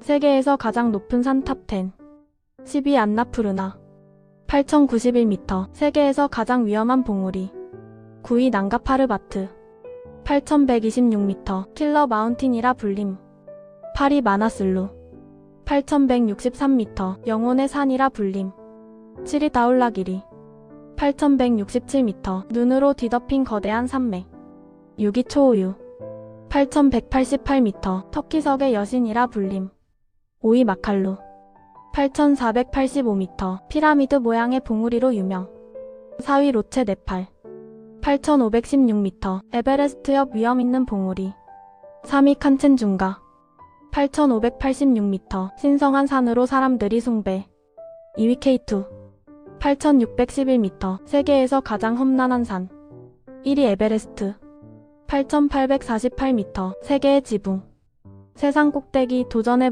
세계에서 가장 높은 산 탑10 12 안나푸르나. 8091m 세계에서 가장 위험한 봉우리. 9위 난가 파르바트. 8126m 킬러 마운틴이라 불림. 8위 마나슬루. 8163m 영혼의 산이라 불림. 7위 다울라기리. 8167m 눈으로 뒤덮인 거대한 산맥. 6위 초우유. 8188m 터키석의 여신이라 불림 5위 마칼루. 8485m 피라미드 모양의 봉우리로 유명. 4위 로체 네팔. 8516m 에베레스트 옆 위험 있는 봉우리. 3위 칸첸중가. 8586m 신성한 산으로 사람들이 숭배. 2위 K2 8611m 세계에서 가장 험난한 산. 1위 에베레스트. 8848m 세계의 지붕. 세상 꼭대기 도전해보고